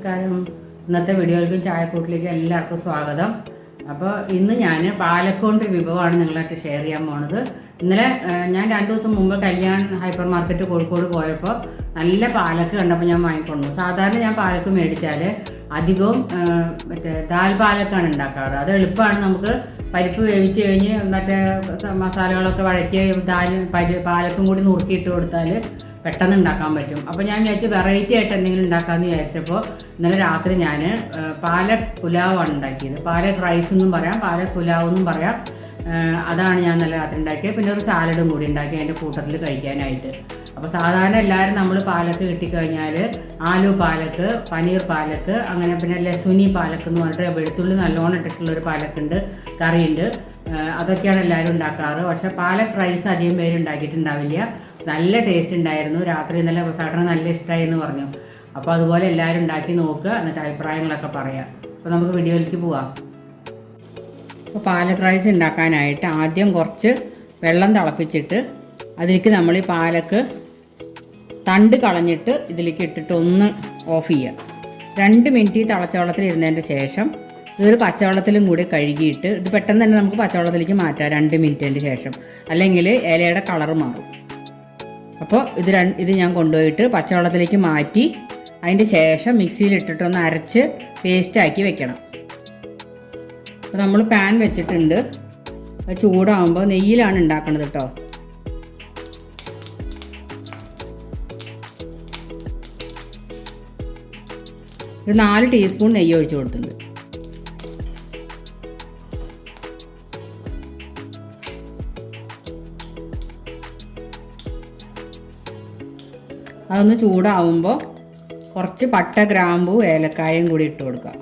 നമസ്കാരം. ഇന്നത്തെ വീഡിയോയിലേക്കും ചായക്കൂട്ടിലേക്ക് എല്ലാവർക്കും സ്വാഗതം. അപ്പോൾ ഇന്ന് ഞാൻ പാലക്കോണ്ട് വിഭവമാണ് നിങ്ങളായിട്ട് ഷെയർ ചെയ്യാൻ പോണത്. ഇന്നലെ ഞാൻ രണ്ട് ദിവസം മുമ്പ് കല്യാൺ ഹൈപ്പർ മാർക്കറ്റ് കോഴിക്കോട് പോയപ്പോൾ നല്ല പാലക്ക് കണ്ടപ്പോൾ ഞാൻ വാങ്ങിക്കൊണ്ടു. സാധാരണ ഞാൻ പാലക്ക് മേടിച്ചാൽ അധികവും മറ്റേ ദാൽ പാലക്കാണ് ഉണ്ടാക്കാറ്. അത് എളുപ്പമാണ് നമുക്ക് പരിപ്പ് വേവിച്ച് കഴിഞ്ഞ് മറ്റേ മസാലകളൊക്കെ വഴറ്റി ദാൽ പരി പാലക്കും കൂടി നുറുക്കിയിട്ട് കൊടുത്താൽ പെട്ടെന്ന് ഉണ്ടാക്കാൻ പറ്റും. അപ്പോൾ ഞാൻ വിചാരിച്ചു വെറൈറ്റി ആയിട്ട് എന്തെങ്കിലും ഉണ്ടാക്കാമെന്ന് വിചാരിച്ചപ്പോൾ ഇന്നലെ രാത്രി ഞാൻ പാലക് പുലാവാണ് ഉണ്ടാക്കിയത്. പാലക് റൈസ് എന്നും പറയാം പാലക് പുലാവ് എന്നും പറയാം. അതാണ് ഞാൻ നല്ല രാത്രി ഉണ്ടാക്കിയത്. പിന്നെ ഒരു സാലഡും കൂടി ഉണ്ടാക്കി അതിന്റെ കൂട്ടത്തിൽ കഴിക്കാനായിട്ട്. അപ്പോൾ സാധാരണ എല്ലാവരും നമ്മൾ പാലക്ക് കിട്ടിക്കഴിഞ്ഞാൽ ആലു പാലക്ക് പനീർ പാലക്ക് അങ്ങനെ പിന്നെ ലസുനി പാലക്ക് എന്ന് പറഞ്ഞിട്ട് വെളുത്തുള്ളി നല്ലോണം ഇട്ടിട്ടുള്ള ഒരു പാലക്കുണ്ട് കറിയുണ്ട്. അതൊക്കെയാണ് എല്ലാവരും ഉണ്ടാക്കാറ്. പക്ഷേ പാലക് റൈസ് അധികം പേര് ഉണ്ടാക്കിയിട്ടുണ്ടാവില്ല. നല്ല ടേസ്റ്റ് ഉണ്ടായിരുന്നു രാത്രി ഇന്നലെ പ്രസാദന നല്ല ഇഷ്ടമായി എന്ന് പറഞ്ഞു. അപ്പോൾ അതുപോലെ എല്ലാവരും ഉണ്ടാക്കി നോക്കുക എന്നിട്ട് അഭിപ്രായങ്ങളൊക്കെ പറയാം. അപ്പോൾ നമുക്ക് വീഡിയോയിലേക്ക് പോവാം. അപ്പോൾ പാലക് റൈസ് ഉണ്ടാക്കാനായിട്ട് ആദ്യം കുറച്ച് വെള്ളം തിളപ്പിച്ചിട്ട് അതിലേക്ക് നമ്മൾ ഈ പാലക്ക് തണ്ട് കളഞ്ഞിട്ട് ഇതിലേക്ക് ഇട്ടിട്ട് ഒന്ന് ഓഫ് ചെയ്യുക രണ്ട് മിനിറ്റ് ഈ തിളച്ചവെള്ളത്തിൽ ഇരുന്നതിന്റെ ശേഷം ഇതൊരു പച്ചവെള്ളത്തിലും കൂടി കഴുകിയിട്ട് ഇത് പെട്ടെന്ന് തന്നെ നമുക്ക് പച്ചവെള്ളത്തിലേക്ക് മാറ്റാം രണ്ട് മിനിറ്റിന്റെ ശേഷം. അല്ലെങ്കിൽ ഇലയുടെ കളർ മാറും. അപ്പോൾ ഇത് രണ്ട് ഇത് ഞാൻ കൊണ്ടുപോയിട്ട് പച്ചവെള്ളത്തിലേക്ക് മാറ്റി അതിന്റെ ശേഷം മിക്സിയിൽ ഇട്ടിട്ടൊന്ന് അരച്ച് പേസ്റ്റാക്കി വെക്കണം. അപ്പോൾ നമ്മൾ പാൻ വെച്ചിട്ടുണ്ട്. അത് ചൂടാകുമ്പോൾ നെയ്യിലാണ് ഉണ്ടാക്കണത് കേട്ടോ ഒരു നാല് ടീസ്പൂൺ നെയ്യ് ഒഴിച്ച് കൊടുത്തിട്ടുണ്ട്. അതൊന്ന് ചൂടാവുമ്പോൾ കുറച്ച് പട്ട ഗ്രാമ്പു ഏലക്കായും കൂടി ഇട്ട് കൊടുക്കുക.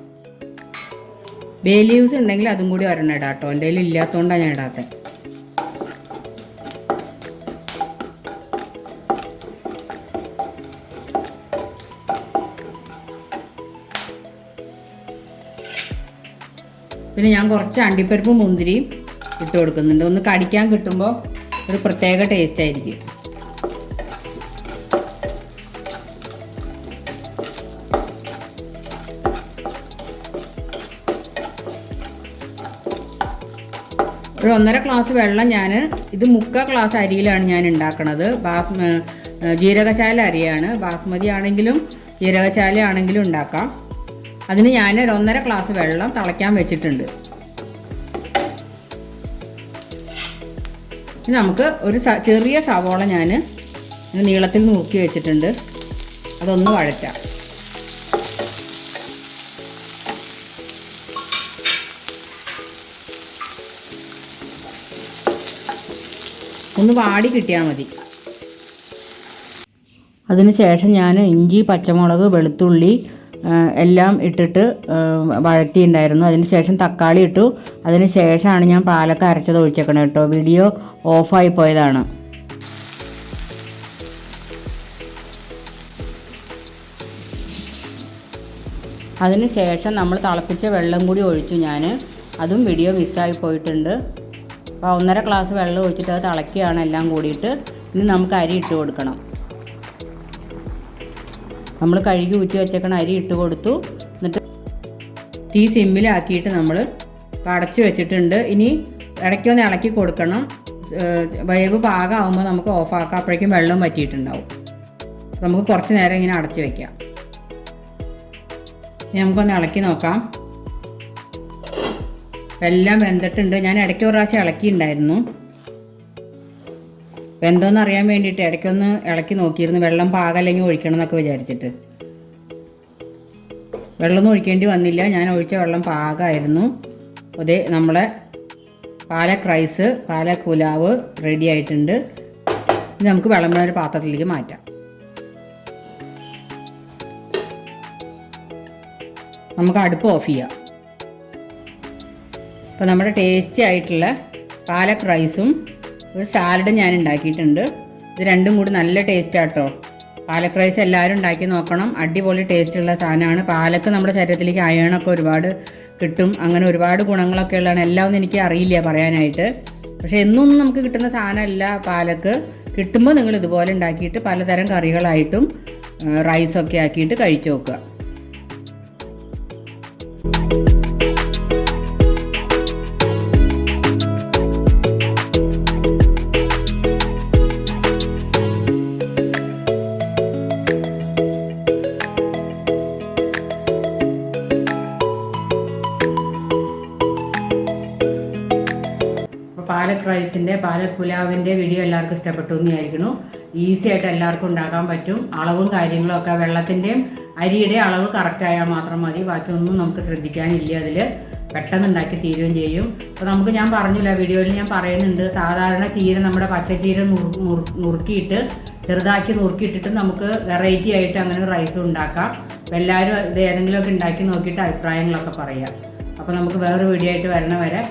ബേ ലീവ്സ് ഉണ്ടെങ്കിൽ അതും കൂടി ഒരെണ്ണം ഇടാം കേട്ടോ. എന്റെ കയ്യിൽ ഇല്ലാത്തതുകൊണ്ടാണ് ഞാൻ ഇടാത്തത് പിന്നെ ഞാൻ കുറച്ച് അണ്ടിപ്പരിപ്പും മുന്തിരിയും ഇട്ട് കൊടുക്കുന്നുണ്ട്. ഒന്ന് കടിക്കാൻ കിട്ടുമ്പോൾ ഒരു പ്രത്യേക ടേസ്റ്റ് ആയിരിക്കും. ഒരു ഒന്നര ഗ്ലാസ് വെള്ളം ഞാൻ ഇത് മുക്കാൽ ഗ്ലാസ് അരിയിലാണ് ഞാൻ ഉണ്ടാക്കുന്നത് ബാസ്മ ജീരകശാല അരിയാണ്. ബാസ്മതി ആണെങ്കിലും ജീരകശാല ആണെങ്കിലും ഉണ്ടാക്കാം. അതിന് ഞാൻ ഒരു ഒന്നര ഗ്ലാസ് വെള്ളം തിളയ്ക്കാൻ വെച്ചിട്ടുണ്ട്. ഇനി നമുക്ക് ഒരു ചെറിയ സവോള ഞാൻ നീളത്തിൽ നുറുക്കി വെച്ചിട്ടുണ്ട്. അതൊന്ന് വഴറ്റാം. ഒന്ന് വാടി കിട്ടിയാൽ മതി. അതിനുശേഷം ഞാൻ ഇഞ്ചി പച്ചമുളക് വെളുത്തുള്ളി എല്ലാം ഇട്ടിട്ട് വഴറ്റിയിട്ടുണ്ടായിരുന്നു. അതിന് ശേഷം തക്കാളി ഇട്ടു. അതിന് ശേഷമാണ് ഞാൻ പാലൊക്കെ അരച്ചത് ഒഴിച്ചേക്കണത് കേട്ടോ. വീഡിയോ ഓഫായി പോയതാണ്. അതിന് ശേഷം നമ്മൾ തിളപ്പിച്ച വെള്ളം കൂടി ഒഴിച്ചു ഞാൻ അതും വീഡിയോ മിസ്സായി പോയിട്ടുണ്ട്. അപ്പോൾ ഒന്നര ഗ്ലാസ് വെള്ളം ഒഴിച്ചിട്ട് അത് തിളക്കുകയാണ് എല്ലാം കൂടിയിട്ട്. ഇനി നമുക്ക് അരി ഇട്ട് കൊടുക്കണം. നമ്മൾ കഴുകി ഊറ്റി വെച്ചേക്കണ അരി ഇട്ട് കൊടുത്തു. എന്നിട്ട് തീ സിമ്മിലാക്കിയിട്ട് നമ്മൾ അടച്ച് വെച്ചിട്ടുണ്ട്. ഇനി ഇടയ്ക്കൊന്ന് ഇളക്കി കൊടുക്കണം. വേവ് പാകമാകുമ്പോൾ നമുക്ക് ഓഫാക്കാം. അപ്പോഴേക്കും വെള്ളം പറ്റിയിട്ടുണ്ടാവും നമുക്ക് കുറച്ച് നേരം ഇങ്ങനെ അടച്ച് വയ്ക്കാം നമുക്കൊന്ന് ഇളക്കി നോക്കാം. എല്ലാം വെന്തിട്ടുണ്ട്. ഞാൻ ഇടയ്ക്ക് ഒരു പ്രാവശ്യം ഇളക്കിയിട്ടുണ്ടായിരുന്നു വെന്തോന്ന് അറിയാൻ വേണ്ടിയിട്ട് ഇടയ്ക്കൊന്ന് ഇളക്കി നോക്കിയിരുന്നു. വെള്ളം പാകല്ലെങ്കിൽ ഒഴിക്കണം എന്നൊക്കെ വിചാരിച്ചിട്ട്. വെള്ളമൊന്നും ഒഴിക്കേണ്ടി വന്നില്ല. ഞാൻ ഒഴിച്ച വെള്ളം പാകമായിരുന്നു. അതേ നമ്മളെ പാലക് റൈസ് പാലക് പുലാവ് റെഡി ആയിട്ടുണ്ട്. ഇനി നമുക്ക് വിളമ്പുന്ന ഒരു പാത്രത്തിലേക്ക് മാറ്റാം. നമുക്ക് അടുപ്പ് ഓഫ് ചെയ്യാം. അപ്പോൾ നമ്മുടെ ടേസ്റ്റി ആയിട്ടുള്ള പാലക് റൈസും ഒരു സാലഡും ഞാൻ ഉണ്ടാക്കിയിട്ടുണ്ട്. ഇത് രണ്ടും കൂടി നല്ല ടേസ്റ്റാട്ടോ പാലക് റൈസ് എല്ലാവരും ഉണ്ടാക്കി നോക്കണം. അടിപൊളി ടേസ്റ്റുള്ള സാധനമാണ്. പാലക്ക് നമ്മുടെ ശരീരത്തിലേക്ക് അയണൊക്കെ ഒരുപാട് കിട്ടും. അങ്ങനെ ഒരുപാട് ഗുണങ്ങളൊക്കെ ഉള്ളതാണ്. എല്ലാം ഒന്നും എനിക്ക് അറിയില്ല പറയാനായിട്ട്. പക്ഷേ എന്നൊന്നും നമുക്ക് കിട്ടുന്ന സാധനമല്ല പാലക്ക് കിട്ടുമ്പോൾ നിങ്ങൾ ഇതുപോലെ ഉണ്ടാക്കിയിട്ട് പലതരം കറികളായിട്ടും റൈസൊക്കെ ആക്കിയിട്ട് കഴിച്ചു നോക്കുക. പാലക് റൈസിന്റെ പാലക് പുലാവിന്റെ വീഡിയോ എല്ലാവർക്കും ഇഷ്ടപ്പെട്ടു എന്ന് വിചാരിക്കുന്നു. ഈസി ആയിട്ട് എല്ലാവർക്കും ഉണ്ടാക്കാൻ പറ്റും. അളവും കാര്യങ്ങളും ഒക്കെ വെള്ളത്തിന്റെയും അരിയുടെ അളവ് കറക്റ്റായാൽ മാത്രം മതി. ബാക്കിയൊന്നും നമുക്ക് ശ്രദ്ധിക്കാനില്ല അതിൽ പെട്ടെന്ന് ഉണ്ടാക്കി തീരുകയും ചെയ്യും. അപ്പോൾ നമുക്ക് ഞാൻ പറഞ്ഞില്ല വീഡിയോയിൽ ഞാൻ പറയുന്നുണ്ട് സാധാരണ ചീര നമ്മുടെ പച്ചച്ചീര നുറു നുറു- നുറുക്കിയിട്ട് ചെറുതാക്കി നുറുക്കിയിട്ടിട്ട് നമുക്ക് വെറൈറ്റി ആയിട്ട് അങ്ങനെ റൈസ് ഉണ്ടാക്കാം. അപ്പോൾ എല്ലാവരും ഇത് ഏതെങ്കിലുമൊക്കെ ഉണ്ടാക്കി നോക്കിയിട്ട് അഭിപ്രായങ്ങളൊക്കെ പറയാം. അപ്പോൾ നമുക്ക് വേറൊരു വീഡിയോ ആയിട്ട് വരണ വരെ.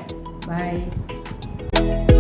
Bye Bye.